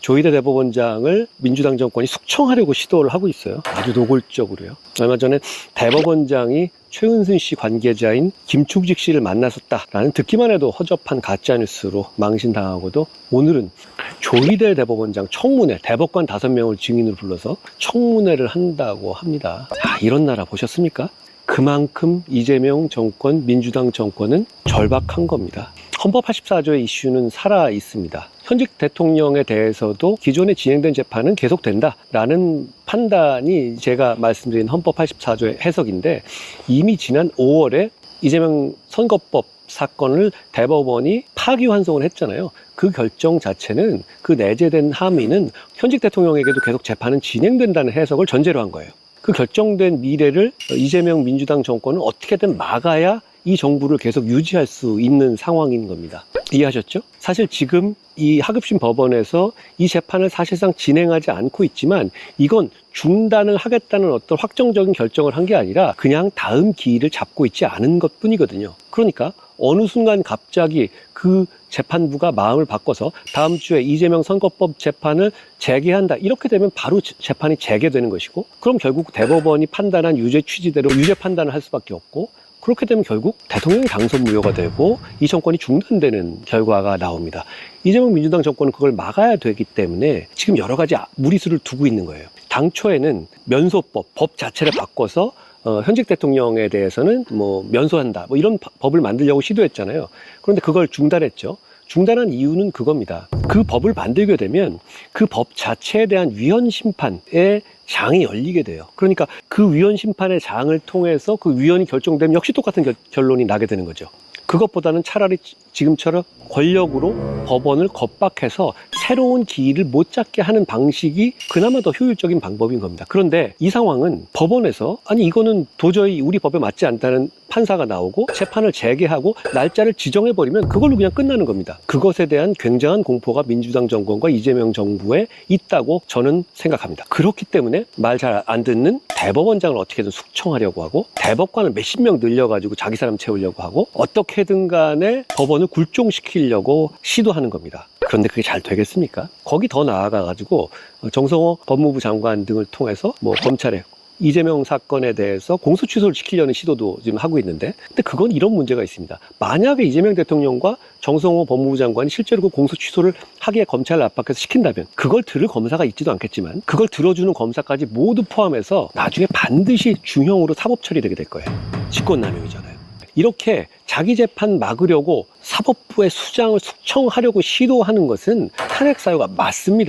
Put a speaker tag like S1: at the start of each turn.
S1: 조희대 대법원장을 민주당 정권이 숙청하려고 시도를 하고 있어요. 아주 노골적으로요. 얼마 전에 대법원장이 최은순 씨 관계자인 김충직 씨를 만났었다라는 듣기만 해도 허접한 가짜뉴스로 망신당하고도 오늘은 조희대 대법원장 청문회 대법관 다섯 명을 증인으로 불러서 청문회를 한다고 합니다. 아, 이런 나라 보셨습니까? 그만큼 이재명 정권, 민주당 정권은 절박한 겁니다. 헌법 84조의 이슈는 살아 있습니다. 현직 대통령에 대해서도 기존에 진행된 재판은 계속된다라는 판단이 제가 말씀드린 헌법 84조의 해석인데 이미 지난 5월에 이재명 선거법 사건을 대법원이 파기환송을 했잖아요. 그 결정 자체는 그 내재된 함의는 현직 대통령에게도 계속 재판은 진행된다는 해석을 전제로 한 거예요. 그 결정된 미래를 이재명 민주당 정권은 어떻게든 막아야 이 정부를 계속 유지할 수 있는 상황인 겁니다. 이해하셨죠? 사실 지금 이 하급심 법원에서 이 재판을 사실상 진행하지 않고 있지만 이건 중단을 하겠다는 어떤 확정적인 결정을 한 게 아니라 그냥 다음 기일을 잡고 있지 않은 것 뿐이거든요. 그러니까 어느 순간 갑자기 그 재판부가 마음을 바꿔서 다음 주에 이재명 선거법 재판을 재개한다. 이렇게 되면 바로 재- 재판이 재개되는 것이고 그럼 결국 대법원이 판단한 유죄 취지대로 유죄 판단을 할 수밖에 없고 그렇게 되면 결국 대통령이 당선 무효가 되고 이 정권이 중단되는 결과가 나옵니다. 이재명 민주당 정권은 그걸 막아야 되기 때문에 지금 여러 가지 아- 무리수를 두고 있는 거예요. 당초에는 면소법, 법 자체를 바꿔서 어, 현직 대통령에 대해서는 뭐 면소한다, 뭐 이런 바- 법을 만들려고 시도했잖아요. 그런데 그걸 중단했죠. 중단한 이유는 그겁니다. 그 법을 만들게 되면 그 법 자체에 대한 위헌 심판의 장이 열리게 돼요. 그러니까 그 위헌 심판의 장을 통해서 그 위헌이 결정되면 역시 똑같은 결- 결론이 나게 되는 거죠. 그것보다는 차라리 지- 지금처럼 권력으로 법원을 겁박해서 새로운 기일을 못 잡게 하는 방식이 그나마 더 효율적인 방법인 겁니다. 그런데 이 상황은 법원에서 아니 이거는 도저히 우리 법에 맞지 않다는 판사가 나오고 재판을 재개하고 날짜를 지정해 버리면 그걸로 그냥 끝나는 겁니다. 그것에 대한 굉장한 공포가 민주당 정권과 이재명 정부에 있다고 저는 생각합니다. 그렇기 때문에 말 잘 안 듣는 대법원장을 어떻게든 숙청하려고 하고 대법관을 몇십 명 늘려가지고 자기 사람 채우려고 하고 어떻게든 간에 법원을 굴종시키려고 시도하는 겁니다. 그런데 그게 잘 되겠습니까? 거기 더 나아가 가지고 정성호 법무부 장관 등을 통해서 뭐 검찰에 이재명 사건에 대해서 공소 취소를 시키려는 시도도 지금 하고 있는데, 근데 그건 이런 문제가 있습니다. 만약에 이재명 대통령과 정성호 법무부 장관이 실제로 그 공소 취소를 하기에 검찰을 압박해서 시킨다면, 그걸 들을 검사가 있지도 않겠지만, 그걸 들어주는 검사까지 모두 포함해서 나중에 반드시 중형으로 사법 처리되게 될 거예요. 직권남용이잖아요. 이렇게 자기 재판 막으려고 사법부의 수장을 숙청하려고 시도하는 것은 탄핵 사유가 맞습니다.